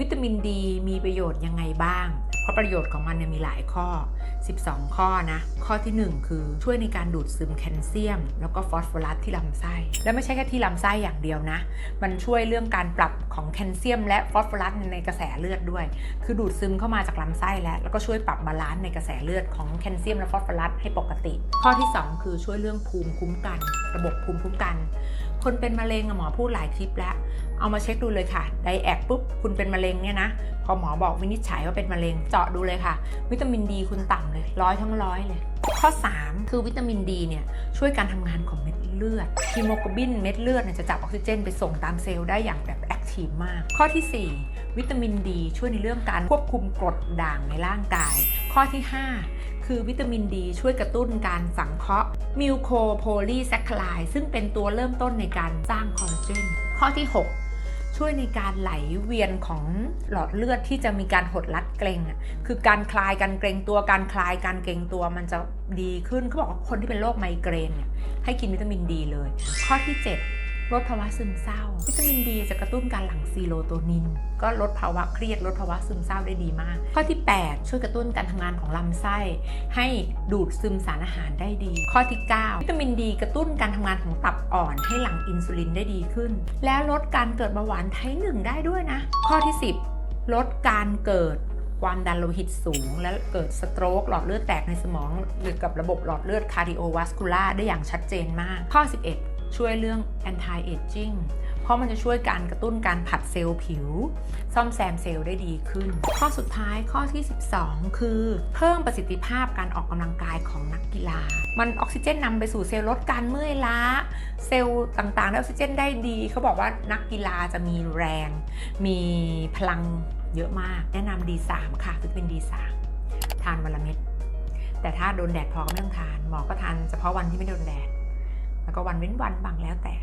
วิตามินดีมีประโยชน์ยังไงบ้าง เพราะประโยชน์ของมันเนี่ยมีหลายข้อ 12 ข้อนะ ข้อทีหนึ่1 คือช่วยในการดูดซึมแคลเซียม แล้วก็ฟอสฟอรัสที่ลำไส้ และไม่ใช่แค่ที่ลำไส้อย่างเดียวนะ มันช่วยเรื่องการปรับของแคลเซียม และฟอสฟอรัสในกระแสเลือดด้วย คือดูดซึมเข้ามาจากลำไส้แล้วแล้วก็ช่วยปรับบาลานซ์ในกระแสเลือดของแคลเซียมและฟอสฟอรัสให้ปกติ ข้อที่ 2 คือช่วยเรื่องภูมิคุ้มกัน ระบบภูมิคุ้มกัน คนเป็นมะเร็งอะหมอพูดหลายคลิปแล้ว เอามาเช็คดูเลยค่ะไดแอกปุ๊บคุณเป็นมะเร็งเนี่ยนะ พอหมอบอกวินิจฉัยว่าเป็นมะเร็งเจาะดูเลยค่ะ วิตามินดีคุณต่ำเลยร้อยทั้งร้อยเลย ข้อ 3 คือวิตามินดีเนี่ยช่วยการทำงานของเม็ดเลือดฮีโมโกลบินเม็ดเลือดเนี่ยจะจับออกซิเจน ไปส่งตามเซลล์ได้อย่างแบบแอคทีฟมาก ข้อทีสี่4 วิตามินดีช่วยในเรื่องการควบคุมกรดด่างในร่างกาย ข้อที่ 5 คือวิตามินดีช่วยกระตุ้นการสังเคราะห์มิวโคโพลีแซคคลายซึ่งเป็นตัวเริ่มต้นในการสร้างคอลลาเจนข้อที่ 6ช่วยในการไหลเวียนของหลอดเลือดที่จะมีการหดรัดเกร็งอะคือการคลายการเกร็งตัวการคลายการเกร็งตัวมันจะดีขึ้นเขาบอกว่าคนที่เป็นโรคไมเกรนเนี่ยให้กินวิตามินดีเลย ข้อที่ 7 ลดภาวะซึมเศร้า วิตามินดีจะกระตุ้นการหลั่งซีโรโทนิน ก็ลดภาวะเครียดลดภาวะซึมเศร้าได้ดีมาก ข้อที่ 8 ช่วยกระตุ้นการทำงานของลำไส้ ให้ดูดซึมสารอาหารได้ดี ข้อที่ 9 วิตามินดีกระตุ้นการทำงานของตับอ่อนให้หลั่งอินซูลินได้ดีขึ้น และลดการเกิดเบาหวานไทป์หนึ่งได้ด้วยนะ ข้อที่ 10 ลดการเกิดความดันโลหิตสูง และเกิดสโตรกหลอดเลือดแตกในสมองหรือกับระบบหลอดเลือดคาร์ดิโอวัสคูลาได้อย่างชัดเจนมาก ข้อ 11 ช่วยเรื่อง anti aging เพราะมันจะช่วยการกระตุ้นการผัดเซลล์ผิว ซ่อมแซมเซลล์ได้ดีขึ้น ข้อสุดท้ายข้อที่ 12 คือเพิ่มประสิทธิภาพการออกกำลังกายของนักกีฬา มันออกซิเจนนำไปสู่เซลล์ลดการเมื่อยล้า เซลล์ต่างๆได้ออกซิเจนได้ดี เขาบอกว่านักกีฬาจะมีแรง มีพลังเยอะมาก แนะนำ D3 ค่ะวิตามิน D3 ทานวันละเม็ดแต่ถ้าโดนแดดพอก็ไม่ต้องทาน หมอก็ทานเฉพาะวันที่ไม่โดนแดด แล้วก็วันเว้นวันบางแล้วแต่